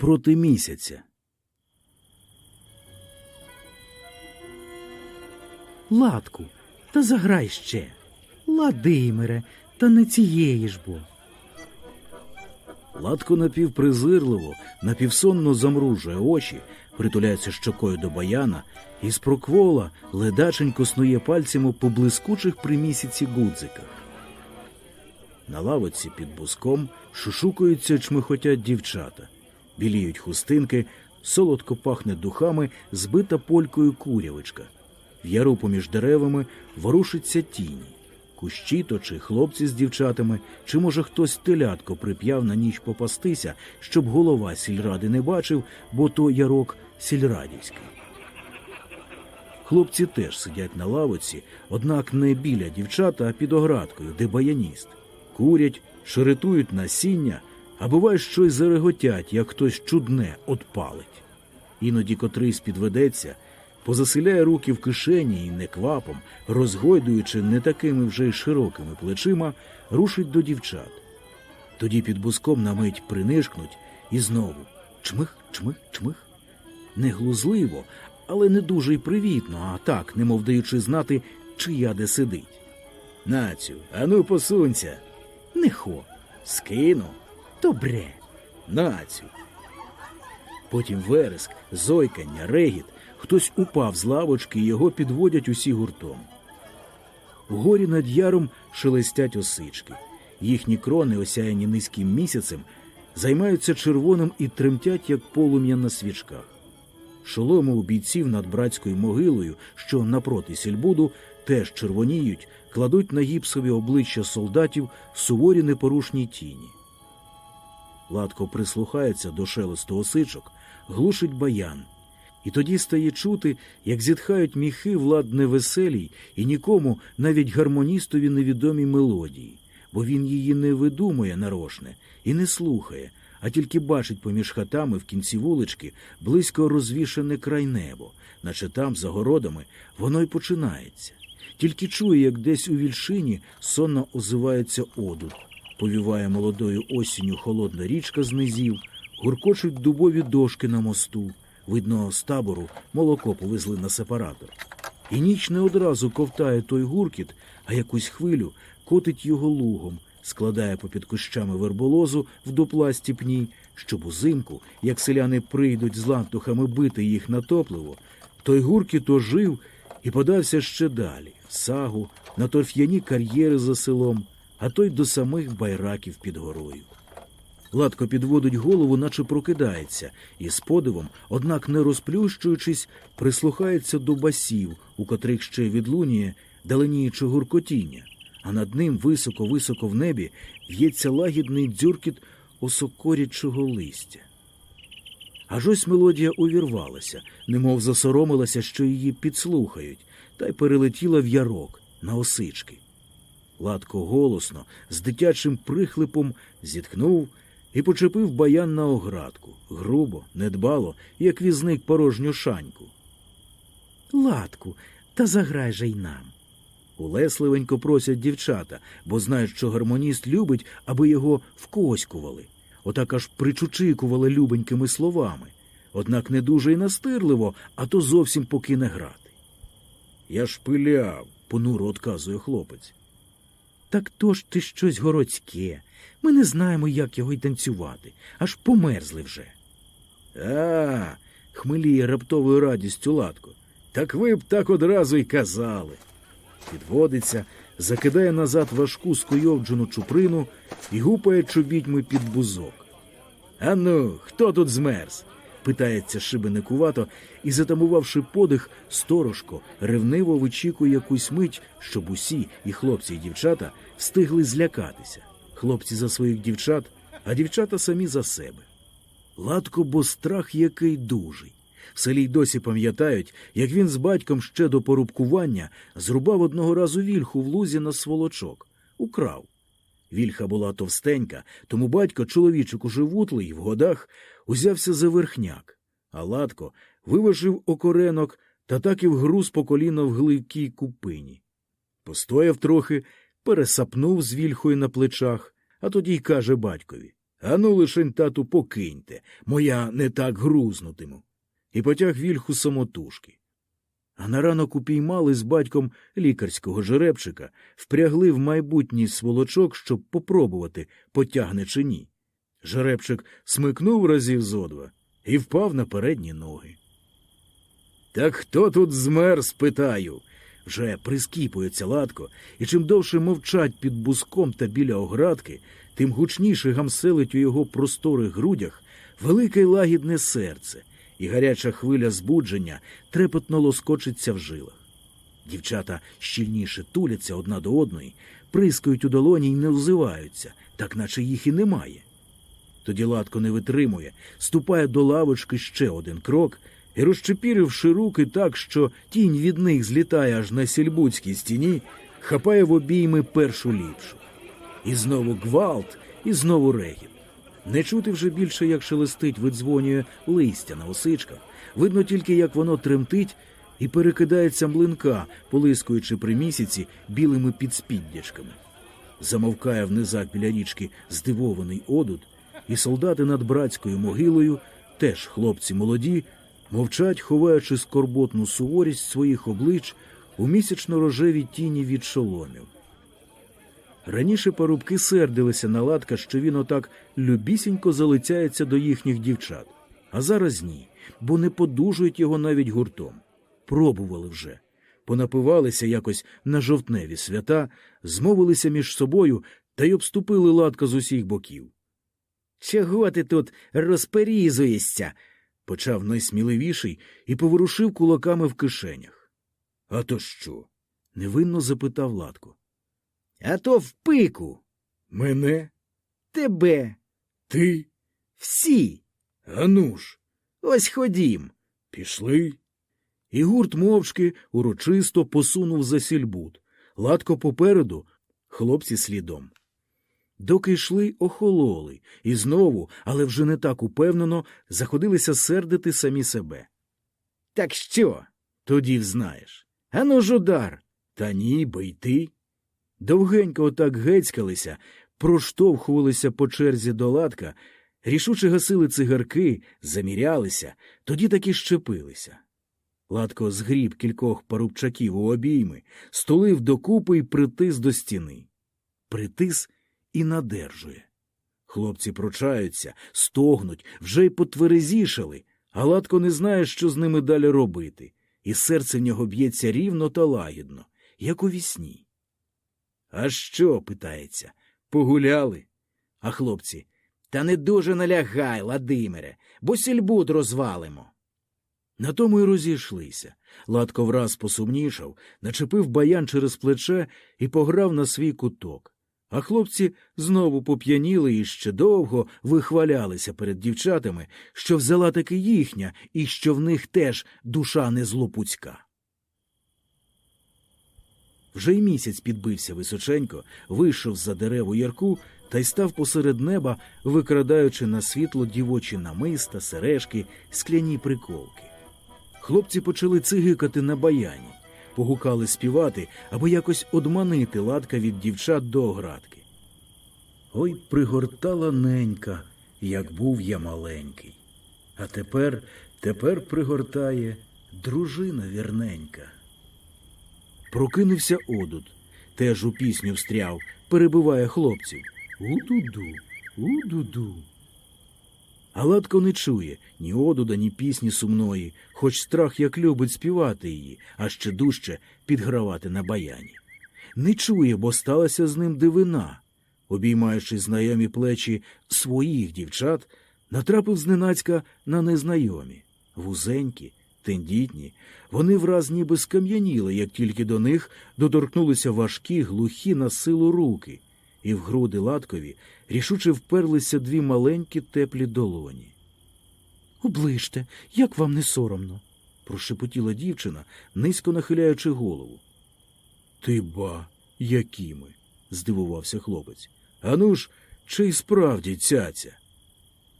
проти місяця. Ладку, та заграй ще. Владимире, та не цієї ж бо. Ладко напівпризирливо, напівсонно замружує очі, притуляється щокою до баяна і з проквола ледаченько снує пальцями по блискучих при місяці гудзиках. На лавоці під буском шушукаються чмихотять дівчата, біліють хустинки, солодко пахне духами, збита полькою курявичка. В яру поміж деревами ворушиться тіні. Кущі то чи хлопці з дівчатами, чи може хтось телятко прип'яв на ніч попастися, щоб голова сільради не бачив, бо то ярок сільрадівський. Хлопці теж сидять на лавоці, однак не біля дівчата, а під оградкою, де баяніст. Курять, шеретують насіння, а буває, що й зареготять, як хтось чудне отпалить. Іноді котрийсь підведеться, позасиляє руки в кишені і неквапом, розгойдуючи не такими вже й широкими плечима, рушить до дівчат. Тоді під буском на мить принишкнуть і знову чмих, чмих, чмих. Не глузливо, але не дуже й привітно, а так, немов даючи знати, чия де сидить. Нацю, ану посунься. Не хо. Скину. Добре. Нацю. Потім вереск, зойкання, регіт. Хтось упав з лавочки і його підводять усі гуртом. Вгорі над яром шелестять осички. Їхні крони, осяяні низьким місяцем, займаються червоним і тремтять, як полум'я на свічках. Шоломи у бійців над братською могилою, що напроти сільбуду, теж червоніють, кладуть на гіпсові обличчя солдатів суворі непорушні тіні. Ладко прислухається до шелесту осичок, глушить баян. І тоді стає чути, як зітхають міхи влад невеселій і нікому, навіть гармоністові, невідомій мелодії, бо він її не видумує нарошне і не слухає, а тільки бачить поміж хатами в кінці вулички близько розвішане край небо, наче там, за городами, воно й починається. Тільки чує, як десь у вільшині сонно озивається одур, повіває молодою осінню холодна річка з низів, гуркочуть дубові дошки на мосту. Видно, з табору молоко повезли на сепаратор. І ніч не одразу ковтає той гуркіт, а якусь хвилю котить його лугом, складає попід кущами верболозу в допласті пні, щоб узимку, як селяни прийдуть з лантухами бити їх на топливо, той гуркіт ожив і подався ще далі, в сагу, на торф'яні кар'єри за селом, а той до самих байраків під горою. Гладко підводить голову, наче прокидається, і з подивом, однак не розплющуючись, прислухається до басів, у котрих ще відлунює даленіюче гуркотіння, а над ним високо-високо в небі в'ється лагідний дзюркіт осокорячого листя. Аж ось мелодія увірвалася, немов засоромилася, що її підслухають, та й перелетіла в ярок на осички. Ладко голосно, з дитячим прихлипом зітхнув і почепив баян на оградку, грубо, недбало, як візник порожню шаньку. Ладку, та заграй же й нам. Улесливенько просять дівчата, бо знають, що гармоніст любить, аби його вкоськували. Отак аж причучикували любенькими словами. Однак не дуже й настирливо, а то зовсім покине грати. Я ж пиляв, понуро отказує хлопець. Так то ж ти щось городське. Ми не знаємо, як його й танцювати. Аж померзли вже. А, хмеліє раптовою радістю Ладко. Так ви б так одразу й казали. Підводиться, закидає назад важку скуйовджену чуприну і гупає чобітьми під бузок. Ану, хто тут змерз? Питається шибеникувато і, затамувавши подих, сторожко ревниво вичікує якусь мить, щоб усі, і хлопці, і дівчата, встигли злякатися. Хлопці за своїх дівчат, а дівчата самі за себе. Ладко, бо страх який дужий. В селі й досі пам'ятають, як він з батьком ще до порубкування зрубав одного разу вільху в лузі на сволочок. Украв. Вільха була товстенька, тому батько, чоловічок уже вутлий в годах, узявся за верхняк, а Ладко виважив окоренок та так і вгруз по коліно в гливкій купині. Постояв трохи, пересапнув з вільхою на плечах, а тоді й каже батькові Ану лишень тату покиньте, моя не так грузнутиму. І потяг вільху самотужки. А на ранок упіймали з батьком лікарського жеребчика, впрягли в майбутній сволочок, щоб попробувати, потягне чи ні. Жеребчик смикнув разів зо два і впав на передні ноги. Так хто тут змер, спитаю. Вже прискіпується ладко, і чим довше мовчать під буском та біля оградки, тим гучніше гамселить у його просторих грудях велике лагідне серце, і гаряча хвиля збудження трепетно лоскочиться в жилах. Дівчата щільніше туляться одна до одної, прискають у долоні й не озиваються, так наче їх і немає. Тоді Латко не витримує, ступає до лавочки ще один крок і, розчепіривши руки так, що тінь від них злітає аж на сільбудській стіні, хапає в обійми першу ліпшу. І знову гвалт, і знову регіт. Не чути вже більше, як шелестить, видзвонює листя на осичках. Видно тільки, як воно тремтить і перекидається млинка, полискуючи при місяці білими підспіддячками. Замовкає в низах біля річки здивований одуд, і солдати над братською могилою, теж хлопці молоді, мовчать, ховаючи скорботну суворість своїх облич у місячно-рожевій тіні від шоломів. Раніше парубки сердилися на Латка, що він отак любісінько залицяється до їхніх дівчат, а зараз ні, бо не подужують його навіть гуртом. Пробували вже. Понапивалися якось на жовтневі свята, змовилися між собою та й обступили Латка з усіх боків. Чого ти тут розперізуєшся? почав найсміливіший і поворушив кулаками в кишенях. А то що? невинно запитав Латко. А то в пику. Мене? Тебе. Ти? Всі. Ану ж. Ось ходім. Пішли. І гурт мовчки урочисто посунув за сільбут. Латко попереду, хлопці слідом. Доки йшли, охололи, і знову, але вже не так упевнено, заходилися сердити самі себе. Так що? Тоді взнаєш. Ану ж удар. Та ні, бо й ти. Довгенько отак гецькалися, проштовхувалися по черзі до латка, рішуче гасили цигарки, замірялися, тоді таки щепилися. Латко згріб кількох парубчаків у обійми, стулив докупи й притис до стіни. Притис і надержує. Хлопці прочаються, стогнуть, вже й потверезішали, а Латко не знає, що з ними далі робити, і серце в нього б'ється рівно та лагідно, як у вісні. А що? питається. Погуляли? А хлопці. Та не дуже налягай, Ладимире, бо сільбуд розвалимо. На тому й розійшлися. Латко враз посумнішав, начепив баян через плече і пограв на свій куток. А хлопці знову поп'яніли і ще довго вихвалялися перед дівчатами, що взяла таки їхня, і що в них теж душа не злопуцька. Вже й місяць підбився височенько, вийшов за дерев у ярку та й став посеред неба, викрадаючи на світло дівочі намиста, сережки, скляні приколки. Хлопці почали цигикати на баяні, погукали співати, аби якось одманити ладка від дівчат до оградки. Ой, пригортала ненька, як був я маленький. А тепер, тепер пригортає дружина вірненька. Прокинувся одуд, теж у пісню встряв, перебиває хлопців. У-ду-ду, у-ду-ду. А Ладко не чує ні одуда, ні пісні сумної, хоч страх як любить співати її, а ще дужче підгравати на баяні. Не чує, бо сталася з ним дивина. Обіймаючи знайомі плечі своїх дівчат, натрапив зненацька на незнайомі, вузенькі, тендітні. Вони враз ніби скам'яніли, як тільки до них доторкнулися важкі, глухі на силу руки, і в груди латкові рішуче вперлися дві маленькі теплі долоні. Оближте, як вам не соромно, прошепотіла дівчина, низько нахиляючи голову. Ти ба, якими? здивувався хлопець. Ану ж, чи й справді цяця?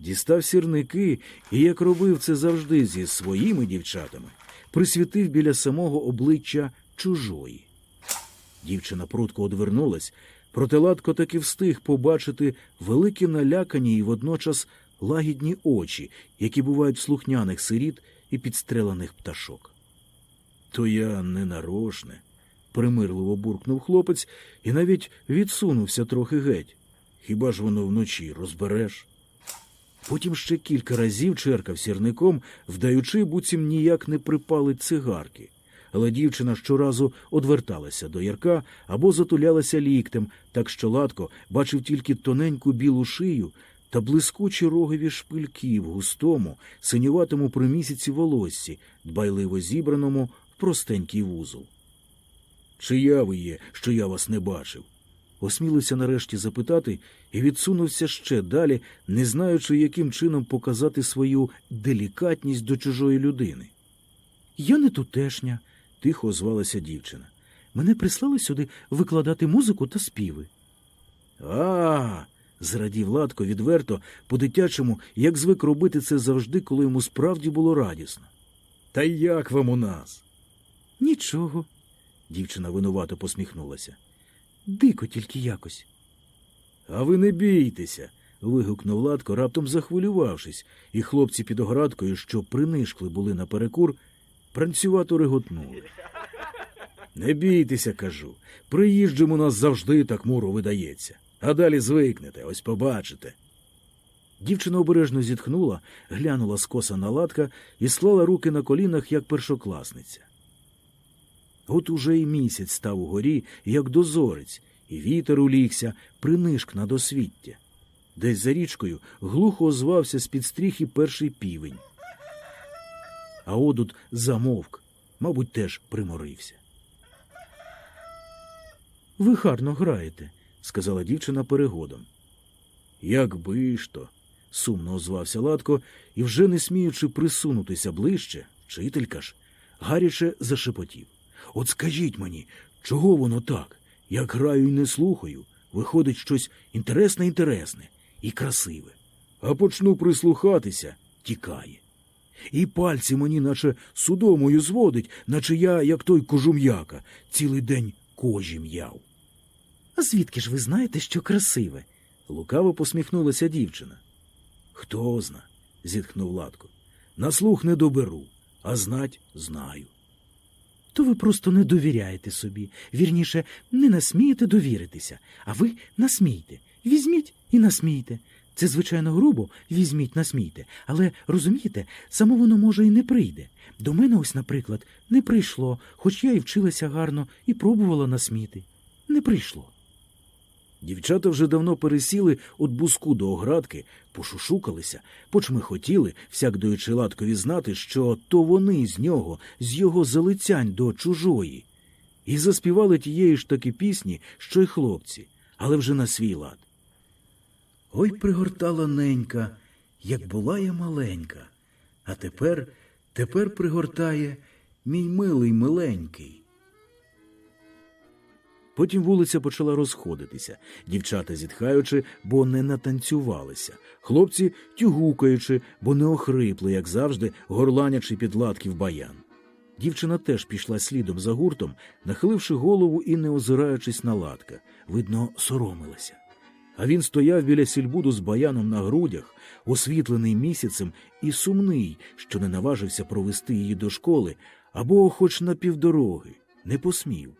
Дістав сірники і, як робив це завжди зі своїми дівчатами, присвітив біля самого обличчя чужої. Дівчина прутко одвернулась, Проте Ладко таки встиг побачити великі налякані і водночас лагідні очі, які бувають в слухняних сиріт і підстрелених пташок. То я не нарочне, примирливо буркнув хлопець і навіть відсунувся трохи геть. Хіба ж воно вночі розбереш? Потім ще кілька разів черкав сірником, вдаючи, буцім ніяк не припалить цигарки. Але дівчина щоразу одверталася до ярка або затулялася ліктем, так що Ладко бачив тільки тоненьку білу шию та блискучі рогові шпильки в густому, синюватому при місяці волоссі, дбайливо зібраному в простенький вузол. Чия ви є, що я вас не бачив? Осмілився нарешті запитати і відсунувся ще далі, не знаючи, яким чином показати свою делікатність до чужої людини. Я не тутешня, Тихо озвалася дівчина. мене прислали сюди викладати музику та співи. А, зрадів Ладко відверто, по-дитячому, як звик робити це завжди, коли йому справді було радісно. Та як вам у нас? Нічого, Дівчина винувато посміхнулася. Дико тільки якось. А ви не бійтеся. вигукнув Ладко, раптом захвилювавшись, і хлопці під оградкою, що принишкли були наперекур, пранцювато реготнули. Не бійтеся, кажу. Приїжджим у нас завжди так муро видається. А далі звикнете, ось побачите. Дівчина обережно зітхнула, глянула скоса на Ладка і склала руки на колінах, як першокласниця. От уже й місяць став угорі, як дозорець, і вітер улігся, принишк на досвіття. Десь за річкою глухо озвався з-під стріхи перший півень. А одут замовк, мабуть, теж приморився. Ви гарно граєте. сказала дівчина перегодом. Якби ж то, сумно озвався Ладко, і, вже не сміючи присунутися ближче, вчителька ж, гаряче зашепотів. От скажіть мені, чого воно так? Як граю і не слухаю, виходить щось інтересне інтересне і красиве. А почну прислухатися, тікає. І пальці мені, наче судомою зводить, наче я, як той кожум'яка, цілий день кожі м'яв. А звідки ж ви знаєте, що красиве? Лукаво посміхнулася дівчина. Хто зна, зітхнув Ладко. На слух не доберу, а знать знаю. То ви просто не довіряєте собі. Вірніше, не насмієте довіритися, а ви насмійте. Візьміть і насмійте. Це, звичайно, грубо, візьміть, насмійте. Але розумієте, само воно може і не прийде. До мене ось, наприклад, не прийшло, хоч я і вчилася гарно і пробувала насміти. Не прийшло. Дівчата вже давно пересіли від буску до оградки, пошушукалися, почмихотіли, всяк даючи Ладкові знати, що то вони з нього, з його залицянь до чужої, і заспівали тієї ж таки пісні, що й хлопці, але вже на свій лад. Ой, пригортала ненька, як була я маленька, а тепер, тепер пригортає мій милий миленький. Потім вулиця почала розходитися, дівчата зітхаючи, бо не натанцювалися, хлопці тюгукаючи, бо не охрипли, як завжди, горланячи підладків баян. Дівчина теж пішла слідом за гуртом, нахиливши голову і не озираючись на ладка, видно, соромилася. А він стояв біля сільбуду з баяном на грудях, освітлений місяцем і сумний, що не наважився провести її до школи або хоч на півдороги, не посмів.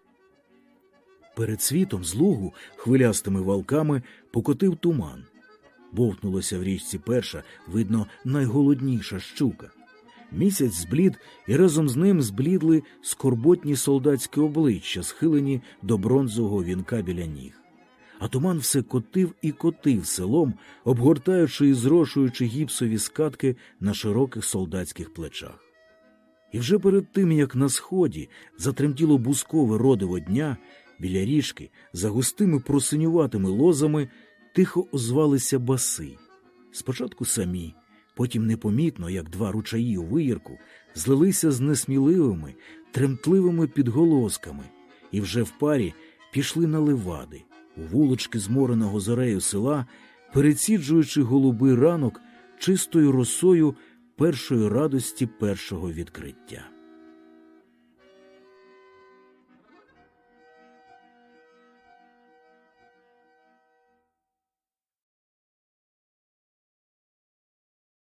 Перед світом з лугу хвилястими валками покотив туман. Бовтнулася в річці перша, видно, найголодніша щука. Місяць зблід, і разом з ним зблідли скорботні солдатські обличчя, схилені до бронзового вінка біля ніг. А туман все котив і котив селом, обгортаючи і зрошуючи гіпсові скатки на широких солдатських плечах. І вже перед тим, як на сході затремтіло бускове родиво дня, біля річки, за густими просинюватими лозами, тихо озвалися баси. Спочатку самі, потім непомітно, як два ручаї у виярку, злилися з несміливими, тремтливими підголосками, і вже в парі пішли на левади, у вулички змореного зорею села, переціджуючи голубий ранок чистою росою першої радості першого відкриття.